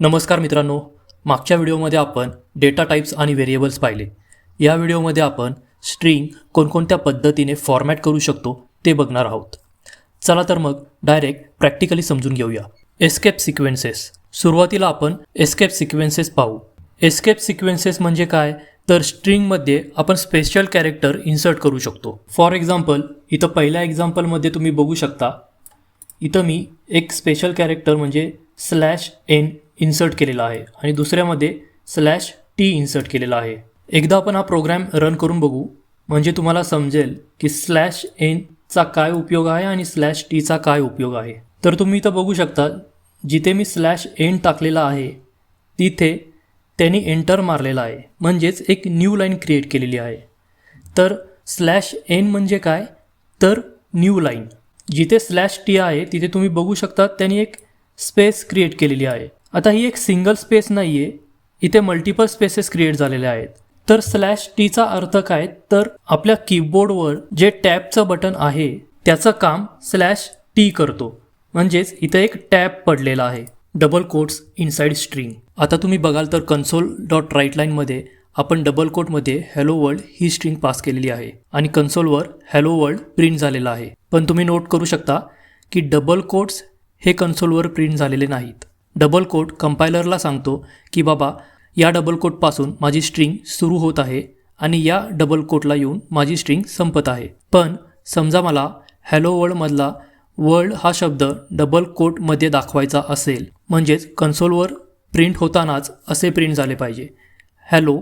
नमस्कार मित्रांनो मागच्या व्हिडिओमध्ये आपण डेटा टाईप्स आणि व्हेरिएबल्स पाहिले. या व्हिडिओमध्ये आपण स्ट्रिंग कोणकोणत्या पद्धतीने फॉर्मॅट करू शकतो ते बघणार आहोत. चला तर मग डायरेक्ट प्रॅक्टिकली समजून घेऊया. एस्केप सिक्वेन्सेस सुरुवातीला आपण एस्केप सिक्वेन्सेस पाहू. एस्केप सिक्वेन्सेस म्हणजे काय? तर स्ट्रिंगमध्ये आपण स्पेशल कॅरेक्टर इन्सर्ट करू शकतो. फॉर एक्झाम्पल इथं पहिल्या एक्झाम्पलमध्ये तुम्ही बघू शकता. इथं मी एक स्पेशल कॅरेक्टर म्हणजे स्लॅश एन इन्सर्ट केलेला आहे. आणि दुसऱ्यामध्ये स्लॅश टी इन्सर्ट केलेला आहे. एकदा आपण हा प्रोग्रॅम रन करून बघू. म्हणजे तुम्हाला समजेल की स्लॅश एनचा काय उपयोग आहे आणि स्लॅश टीचा काय उपयोग आहे. तर तुम्ही इथं बघू शकता जिथे मी स्लॅश एन टाकलेला आहे तिथे त्यांनी एंटर मारलेला आहे. म्हणजेच एक न्यू लाईन क्रिएट केलेली आहे. तर स्लॅश एन म्हणजे काय? तर न्यू लाईन जिथे स्लॅश टी आहे तिथे तुम्ही बघू शकता त्यांनी एक स्पेस क्रिएट केलेली आहे. आता ही एक सिंगल स्पेस नाही आहे इथे मल्टिपल स्पेसेस क्रिएट झालेले आहेत. तर स्लॅश टीचा अर्थ काय? तर आपल्या कीबोर्डवर जे टॅबचं बटन आहे त्याचं काम स्लॅश टी करतो. म्हणजेच इथं एक टॅब पडलेला आहे. डबल कोट्स इनसाइड स्ट्रिंग आता तुम्ही बघाल तर कन्सोल डॉट राईट लाईनमध्ये आपण डबल कोटमध्ये हॅलो वर्ल्ड ही स्ट्रिंग पास केलेली आहे. आणि कन्सोलवर हॅलो वर्ल्ड प्रिंट झालेला आहे. पण तुम्ही नोट करू शकता की डबल कोट्स हे कन्सोलवर प्रिंट झालेले नाहीत. डबल कोट कंपायलरला सांगतो की बाबा या डबल कोटपासून माझी स्ट्रिंग सुरू होत आहे आणि या डबल कोटला येऊन माझी स्ट्रिंग संपत आहे. पण समजा मला हॅलो वर्ल्डमधला वर्ल्ड हा शब्द डबल कोटमध्ये दाखवायचा असेल. म्हणजेच कन्सोलवर प्रिंट होतानाच असे प्रिंट झाले पाहिजे. हॅलो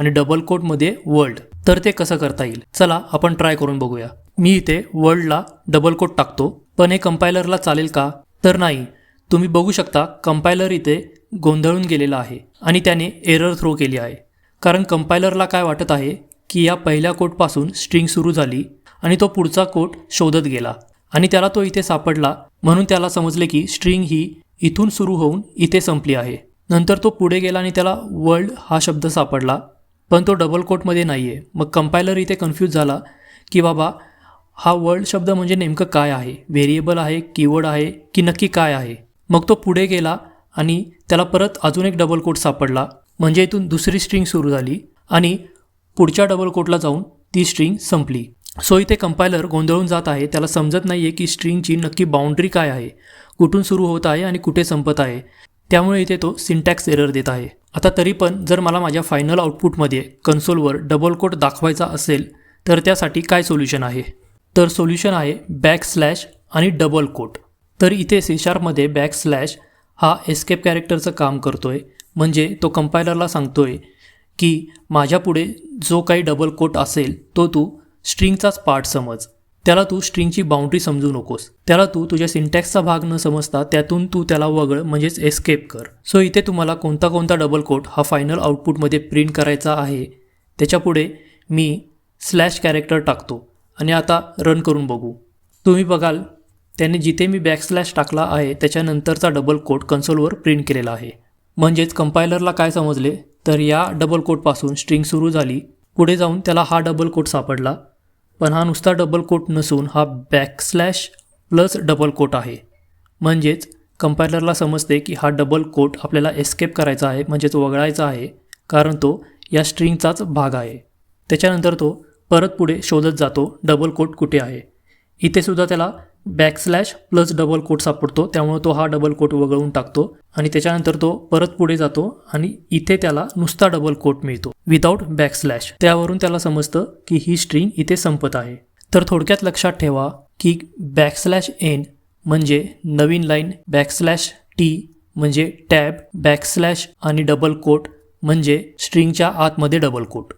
आणि डबल कोटमध्ये वर्ल्ड तर ते कसं करता येईल? चला आपण ट्राय करून बघूया. मी इथे वर्ल्डला डबल कोट टाकतो. पण हे कंपायलरला चालेल का? तर नाही तुम्ही बघू शकता कंपायलर इथे गोंधळून गेलेला आहे आणि त्याने एरर थ्रो केली आहे. कारण कंपायलरला काय वाटत आहे की या पहिल्या कोटपासून स्ट्रिंग सुरू झाली आणि तो पुढचा कोट शोधत गेला आणि त्याला तो इथे सापडला म्हणून त्याला समजले की स्ट्रिंग ही इथून सुरू होऊन इथे संपली आहे. नंतर तो पुढे गेला आणि त्याला वर्ल्ड हा शब्द सापडला. पण तो डबल कोटमध्ये नाही आहे मग कंपायलर इथे कन्फ्यूज झाला की बाबा हा वर्ल्ड शब्द म्हणजे नेमकं काय आहे? व्हेरिएबल आहे कीवर्ड आहे की नक्की काय आहे? मग तो पुढे गेला आणि त्याला परत अजून एक डबल कोट सापडला. म्हणजे इथून दुसरी स्ट्रिंग सुरू झाली आणि पुढच्या डबल कोटला जाऊन ती स्ट्रिंग संपली. सो इथे कंपायलर गोंधळून जात आहे. त्याला समजत नाही आहे की स्ट्रिंगची नक्की बाउंड्री काय आहे. कुठून सुरू होत आहे आणि कुठे संपत आहे. त्यामुळे इथे तो सिंटॅक्स एरर देत आहे. आता तरी पण जर मला माझ्या फायनल आउटपुटमध्ये कन्सोलवर डबल कोट दाखवायचा असेल तर त्यासाठी काय सोल्युशन आहे? तर सोल्युशन आहे बॅक स्लॅश आणि डबल कोट तर इथे सी शार्पमध्ये बॅक स्लॅश हा एस्केप कॅरेक्टरचं काम करतो आहे म्हणजे तो कंपायलरला आहे की माझ्यापुढे जो काही डबल कोट असेल तो तू स्ट्रिंगचाच पार्ट समज. त्याला तू स्ट्रिंगची बाउंड्री समजू नकोस. त्याला तू तुझ्या सिंटॅक्सचा भाग न समजता त्यातून तू त्याला वगळ म्हणजेच एस्केप कर. सो इथे तुम्हाला कोणता कोणता डबल कोट हा फायनल आउटपुटमध्ये प्रिंट करायचा आहे त्याच्यापुढे मी स्लॅश कॅरेक्टर टाकतो. आणि आता रन करून बघू. तुम्ही बघाल त्याने जिथे मी बॅकस्लॅश टाकला आहे त्याच्यानंतरचा डबल कोट कन्सोलवर प्रिंट केलेला आहे. म्हणजेच कंपायलरला काय समजले? तर या डबल कोटपासून स्ट्रिंग सुरू झाली. पुढे जाऊन त्याला हा डबल कोट सापडला. पण हा नुसता डबल कोट नसून हा बॅकस्लॅश प्लस डबल कोट आहे. म्हणजेच कंपायलरला समजते की हा डबल कोट आपल्याला एस्केप करायचा आहे म्हणजेच वगळायचा आहे कारण तो या स्ट्रिंगचाच भाग आहे. त्याच्यानंतर तो परत पुढे शोधत जातो डबल कोट कुठे आहे? इथे सुद्धा त्याला बॅकस्लॅश प्लस डबल कोट सापडतो त्यामुळे तो हा डबल कोट वगळून टाकतो आणि त्याच्यानंतर तो परत पुढे जातो आणि इथे त्याला नुसता डबल कोट मिळतो विदाऊट बॅकस्लॅश त्यावरून त्याला समजतं की ही स्ट्रिंग इथे संपत आहे. तर थोडक्यात लक्षात ठेवा की बॅकस्लॅश एन म्हणजे नवीन लाईन बॅकस्लॅश टी म्हणजे टॅब बॅकस्लॅश आणि डबल कोट म्हणजे स्ट्रिंगच्या आतमध्ये डबल कोट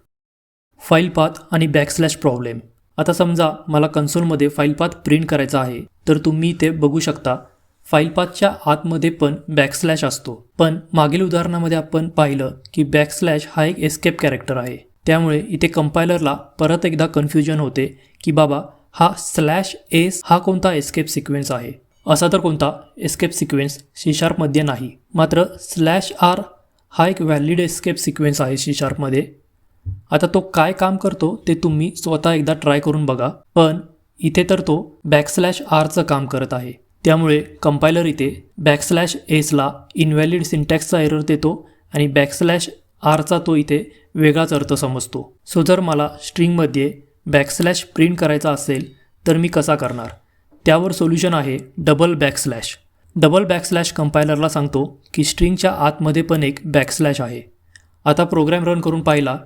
फाईल पाथ आणि बॅकस्लॅश प्रॉब्लेम आता समजा मला कन्सोलमध्ये फाईल पाथ प्रिंट करायचा आहे तर तुम्ही ते बघू शकता. फाईल पाथच्या आतमध्ये पण बॅकस्लॅश असतो. पण मागील उदाहरणामध्ये आपण पाहिलं की बॅकस्लॅश हा एक एस्केप कॅरेक्टर आहे. त्यामुळे इथे कंपायलरला परत एकदा कन्फ्युजन होते की बाबा हा स्लॅश एस हा कोणता एस्केप सिक्वेन्स आहे? असा तर कोणता एस्केप सिक्वेन्स सी शार्पमध्ये नाही. मात्र स्लॅश आर हा एक व्हॅलिड एस्केप सिक्वेन्स आहे सी शार्पमध्ये आता तो काय काम करतो ते तुम्ही स्वतः एकदा ट्राय करून बघा. पण इथे तर तो बॅकस्लॅश आरचं काम करत आहे. त्यामुळे कंपायलर इथे बॅकस्लॅश एसला इनव्हॅलिड सिंटॅक्सचा एरर देतो आणि बॅकस्लॅश आरचा तो इथे वेगळाच अर्थ समजतो. सो जर मला स्ट्रिंगमध्ये बॅकस्लॅश प्रिंट करायचा असेल तर मी कसा करणार? त्यावर सोल्युशन आहे डबल बॅकस्लॅश डबल बॅकस्लॅश कंपायलरला सांगतो की स्ट्रिंगच्या आतमध्ये पण एक बॅकस्लॅश आहे. आता प्रोग्रॅम रन करून पाहिला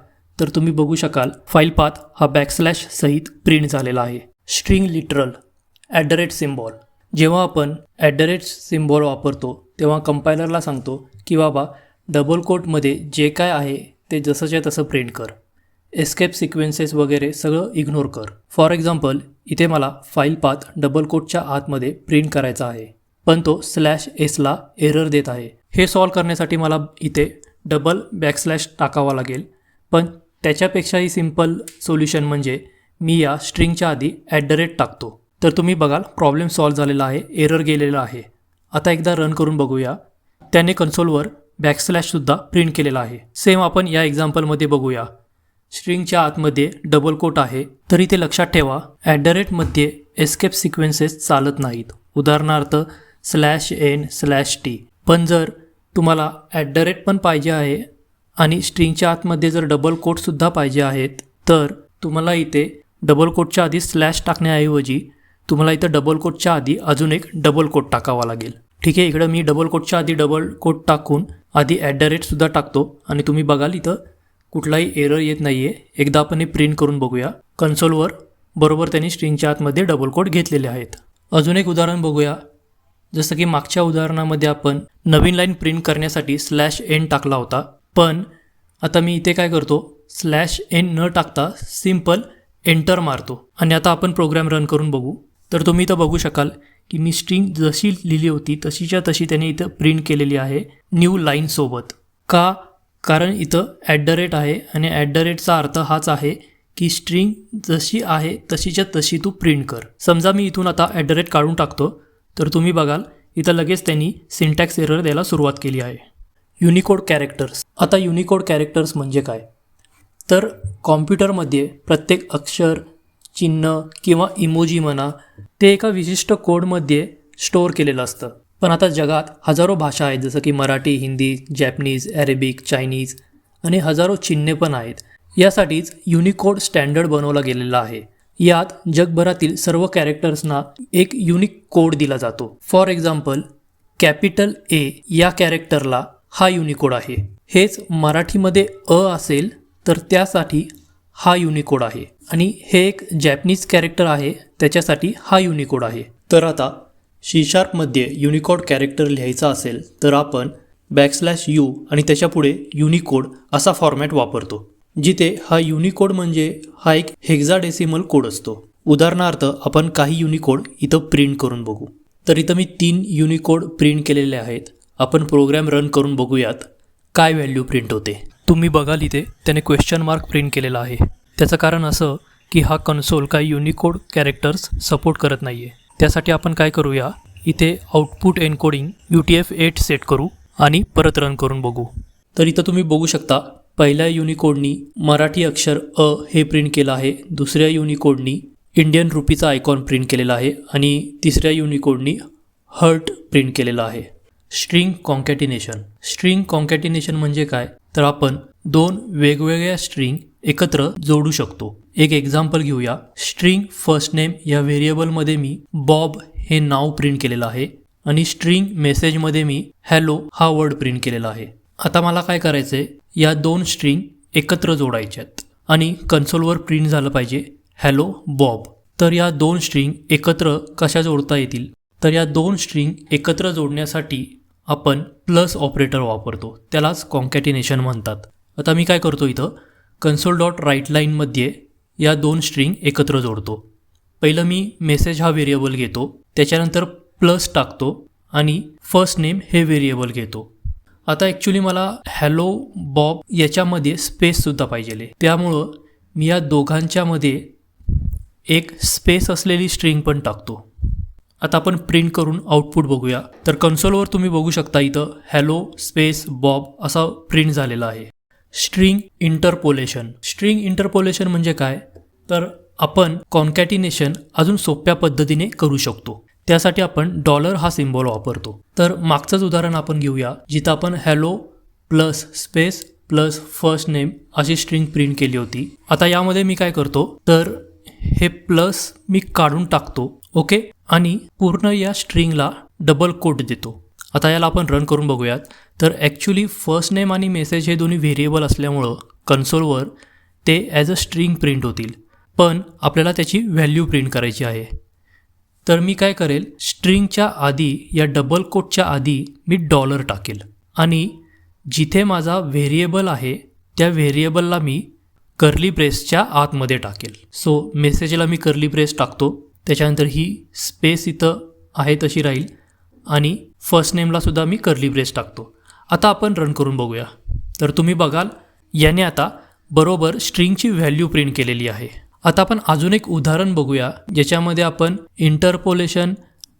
तर तुम्ही बघू शकाल फाईल पाथ हा बॅकस्लॅश सहित प्रिंट झालेला आहे. String literal at the rate symbol जेव्हा आपण ॲट द रेट सिम्बॉल वापरतो तेव्हा कंपायलरला सांगतो की बाबा डबल कोटमध्ये जे काय आहे ते जसंच्या तसं प्रिंट कर. एस्केप सिक्वेन्सेस वगैरे सगळं इग्नोर कर. फॉर एक्झाम्पल इथे मला फाईल पाथ डबल कोटच्या आतमध्ये प्रिंट करायचा आहे. पण तो स्लॅश एसला एरर देत आहे. हे सॉल्व करण्यासाठी मला इथे डबल बॅकस्लॅश टाकावा लागेल. पण त्याच्यापेक्षाही सिंपल सोल्युशन म्हणजे मी या स्ट्रिंगच्या आधी ॲट द रेट टाकतो. तर तुम्ही बघाल प्रॉब्लेम सॉल्व झालेला आहे एरर गेलेला आहे. आता एकदा रन करून बघूया. त्याने कन्सोलवर बॅकस्लॅशसुद्धा प्रिंट केलेला आहे. सेम आपण या एक्झाम्पलमध्ये बघूया. स्ट्रिंगच्या आतमध्ये डबल कोट आहे. तरी ते लक्षात ठेवा ॲट द रेटमध्ये एस्केप सिक्वेन्सेस चालत नाहीत. उदाहरणार्थ स्लॅश एन स्लॅश टी पण जर तुम्हाला ॲट द रेट पण पाहिजे आहे आणि स्ट्रिंगच्या आतमध्ये जर डबल कोटसुद्धा पाहिजे आहेत तर तुम्हाला इथे डबल कोटच्या आधी स्लॅश टाकण्याऐवजी तुम्हाला इथं डबल कोटच्या आधी अजून एक डबल कोट टाकावा लागेल. ठीक आहे इकडं मी डबल कोटच्या आधी डबल कोट टाकून आधी ॲट द रेटसुद्धा टाकतो आणि तुम्ही बघाल इथं कुठलाही एरर येत नाही आहे एकदा आपण हे प्रिंट करून बघूया. कन्सोलवर बरोबर त्यांनी स्ट्रिंगच्या आतमध्ये डबल कोट घेतलेले आहेत. अजून एक उदाहरण बघूया. जसं की मागच्या उदाहरणामध्ये आपण नवीन लाईन प्रिंट करण्यासाठी स्लॅश एन टाकला होता. पण आता मी इथे काय करतो? स्लॅश एन न टाकता सिंपल एंटर मारतो. आणि आता आपण प्रोग्राम रन करून बघू. तर तुम्ही इथं बघू शकाल की मी स्ट्रिंग जशी लिहिली होती तशीच्या तशी त्याने इथं प्रिंट केलेली आहे न्यू लाईनसोबत का? कारण इथं ॲट द रेट आहे आणि ॲट द रेटचा अर्थ हाच आहे की स्ट्रिंग जशी आहे तशीच्या तशी तू प्रिंट कर. समजा मी इथून आता ॲट द रेट काढून टाकतो तर तुम्ही बघाल इथं लगेच त्यांनी सिंटॅक्स एरर द्यायला सुरुवात केली आहे. युनिकोड कॅरेक्टर्स आता युनिकोड कॅरेक्टर्स म्हणजे काय? तर कॉम्प्युटरमध्ये प्रत्येक अक्षर चिन्ह किंवा इमोजी म्हणा ते एका विशिष्ट कोडमध्ये स्टोअर केलेलं असतं. पण आता जगात हजारो भाषा आहेत जसं की Marathi Hindi Japanese Arabic Chinese आणि हजारो चिन्हे पण आहेत. यासाठीच युनिकोड स्टँडर्ड बनवला गेलेला आहे. यात जगभरातील सर्व कॅरेक्टर्सना एक युनिक कोड दिला जातो. फॉर एक्झाम्पल कॅपिटल ए या कॅरेक्टरला हा युनिकोड आहे. हेच मराठीमध्ये अ असेल तर त्यासाठी हा युनिकोड आहे. आणि हे एक जॅपनीज कॅरेक्टर आहे त्याच्यासाठी हा युनिकोड आहे. तर आता शी शार्पमध्ये युनिकोड कॅरेक्टर लिहायचा असेल तर आपण बॅकस्लॅश यू आणि त्याच्यापुढे युनिकोड असा फॉर्मॅट वापरतो जिथे हा युनिकोड म्हणजे हा एक हेक्झाडेसिमल कोड असतो. उदाहरणार्थ आपण काही युनिकोड इथं प्रिंट करून बघू. तर इथं मी तीन युनिकोड प्रिंट केलेले आहेत. आपण प्रोग्रॅम रन करून बघूयात. काय व्हॅल्यू प्रिंट होते? तुम्ही बघाल इथे त्याने क्वेश्चन मार्क प्रिंट केलेला आहे. त्याचं कारण असं की हा कन्सोल काही युनिकोड कॅरेक्टर्स सपोर्ट करत नाही आहे त्यासाठी आपण काय करूया? इथे output encoding U T F eight set करू आणि परत रन करून बघू. तर इथं तुम्ही बघू शकता पहिल्या युनिकोडनी मराठी अक्षर अ हे प्रिंट केलं आहे दुसऱ्या युनिकोडनी इंडियन रुपीचा आयकॉन प्रिंट केलेला आहे आणि तिसऱ्या युनिकोडनी हर्ट प्रिंट केलेला आहे. स्ट्रिंग कॉन्कॅटिनेशन. स्ट्रिंग कॉन्कॅटिनेशन म्हणजे काय? तर आपण दोन वेगवेगळ्या स्ट्रिंग एकत्र जोडू शकतो. एक एक्झाम्पल घेऊया. स्ट्रिंग फर्स्ट नेम या व्हेरिएबलमध्ये मी बॉब हे नाव प्रिंट केलेलं आहे आणि स्ट्रिंग मेसेजमध्ये मी हॅलो हा वर्ड प्रिंट केलेला आहे. आता मला काय करायचं आहे या दोन स्ट्रिंग एकत्र जोडायच्यात आणि कन्सोलवर प्रिंट झालं पाहिजे हॅलो बॉब तर या दोन स्ट्रिंग एकत्र कशा जोडता येतील? तर या दोन स्ट्रिंग एकत्र जोडण्यासाठी आपण प्लस ऑपरेटर वापरतो. त्यालाच कॉन्कॅटिनेशन म्हणतात. आता मी काय करतो इथं? कन्सोल डॉट राईट लाईनमध्ये या दोन स्ट्रिंग एकत्र जोडतो. पहिलं मी मेसेज हा व्हेरिएबल घेतो. त्याच्यानंतर प्लस टाकतो आणि फर्स्ट नेम हे व्हेरिएबल घेतो. आता ॲक्च्युली मला हॅलो बॉब याच्यामध्ये स्पेससुद्धा पाहिजे त्यामुळं मी या दोघांच्यामध्ये एक स्पेस असलेली स्ट्रिंग पण टाकतो. आता आपण प्रिंट करून आउटपुट बघूया. तर कन्सोलवर तुम्ही बघू शकता इथं हॅलो स्पेस बॉब असा प्रिंट झालेला आहे. स्ट्रिंग इंटरपोलेशन स्ट्रिंग इंटरपोलेशन म्हणजे काय? तर आपण कॉन्कॅटिनेशन अजून सोप्या पद्धतीने करू शकतो. त्यासाठी आपण डॉलर हा सिम्बॉल वापरतो. तर मागचंच उदाहरण आपण घेऊया जिथं आपण hello plus space plus first name अशी स्ट्रिंग प्रिंट केली होती. आता यामध्ये मी काय करतो? तर हे प्लस मी काढून टाकतो. ओके आणि पूर्ण या स्ट्रिंगला डबल कोट देतो. आता याला आपण रन करून बघूयात. तर ॲक्च्युली फर्स्ट नेम आणि मेसेज हे दोन्ही व्हेरिएबल असल्यामुळं कन्सोलवर ते ॲज अ स्ट्रिंग प्रिंट होतील. पण आपल्याला त्याची व्हॅल्यू प्रिंट करायची आहे. तर मी काय करेल? स्ट्रिंगच्या आधी या डबल कोटच्या आधी मी डॉलर टाकेल. आणि जिथे माझा व्हेरिएबल आहे त्या व्हेरिएबलला मी कर्ली ब्रेसच्या आतमध्ये टाकेल. सो मेसेजला मी कर्ली ब्रेस टाकतो. त्याच्यानंतर ही स्पेस इथं आहे तशी राहील. आणि फर्स्ट नेमलासुद्धा मी कर्ली ब्रेस टाकतो. आता आपण रन करून बघूया. तर तुम्ही बघाल याने आता बरोबर स्ट्रिंगची व्हॅल्यू प्रिंट केलेली आहे. आता आपण अजून एक उदाहरण बघूया ज्याच्यामध्ये आपण इंटरपोलेशन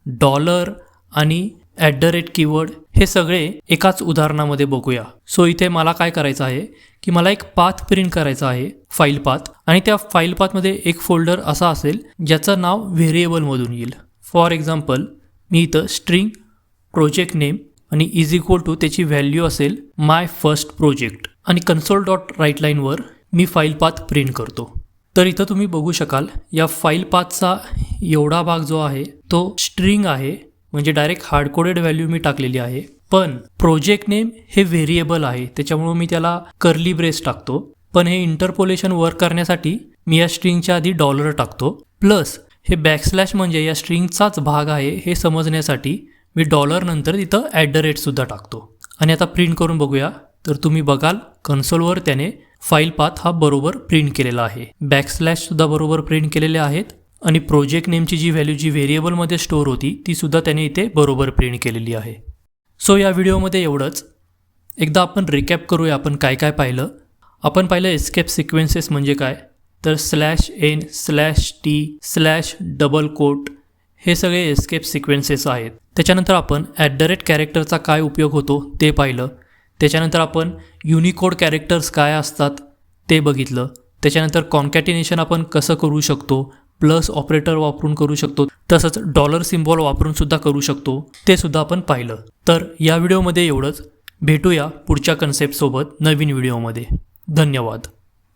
डॉलर आणि ॲट द रेट कीवर्ड हे सगळे एकाच उदाहरणामध्ये बघूया. सो इथे मला काय करायचं आहे की मला एक पाथ प्रिंट करायचा आहे फाईल पाथ आणि त्या फाईल पाथमध्ये एक फोल्डर असा असेल ज्याचं नाव व्हेरिएबलमधून येईल. फॉर एक्झाम्पल मी इथं स्ट्रिंग प्रोजेक्ट नेम आणि इज इक्वल टू त्याची व्हॅल्यू असेल माय फर्स्ट प्रोजेक्ट आणि कन्सोल डॉट राईट लाईनवर मी फाईल पाथ प्रिंट करतो. तर इथं तुम्ही बघू शकाल या फाईल पाथचा एवढा भाग जो आहे तो स्ट्रिंग आहे. म्हणजे डायरेक्ट हार्डकोडेड व्हॅल्यू मी टाकलेली आहे. पण प्रोजेक्ट नेम हे व्हेरिएबल आहे. त्याच्यामुळं मी त्याला कर्ली ब्रेस टाकतो. पण हे इंटरपोलेशन वर्क करण्यासाठी मी या स्ट्रिंगच्या आधी डॉलर टाकतो. प्लस हे बॅकस्लॅश म्हणजे या स्ट्रिंगचाच भाग आहे हे समजण्यासाठी मी डॉलर नंतर तिथं ॲट द रेटसुद्धा टाकतो. आणि आता प्रिंट करून बघूया. तर तुम्ही बघाल कन्सोलवर त्याने फाईल पाथ हा बरोबर प्रिंट केलेला आहे. बॅकस्लॅशसुद्धा बरोबर प्रिंट केलेले आहेत. आणि प्रोजेक्ट नेमची जी व्हॅल्यू जी व्हेरिएबलमध्ये स्टोअर होती तीसुद्धा त्याने इथे बरोबर प्रिंट केलेली आहे. सो या व्हिडिओमध्ये एवढंच. एकदा आपण रिकॅप करूया आपण काय काय पाहिलं. आपण पाहिलं एस्केप सिक्वेन्सेस म्हणजे काय? तर slash n slash t slash double quote हे सगळे एस्केप सिक्वेन्सेस आहेत. त्याच्यानंतर आपण ॲट द रेट कॅरेक्टरचा काय उपयोग होतो ते पाहिलं. त्याच्यानंतर आपण युनिकोड कॅरेक्टर्स काय असतात ते बघितलं. त्याच्यानंतर कॉन्कॅटिनेशन आपण कसं करू शकतो? प्लस ऑपरेटर वापरून करू शकतो. तसंच डॉलर सिम्बॉल वापरून सुद्धा करू शकतो. ते सुद्धा आपण पाहिलं. तर या व्हिडिओमध्ये एवढंच. भेटूया पुढच्या कन्सेप्टसोबत नवीन व्हिडिओमध्ये. धन्यवाद.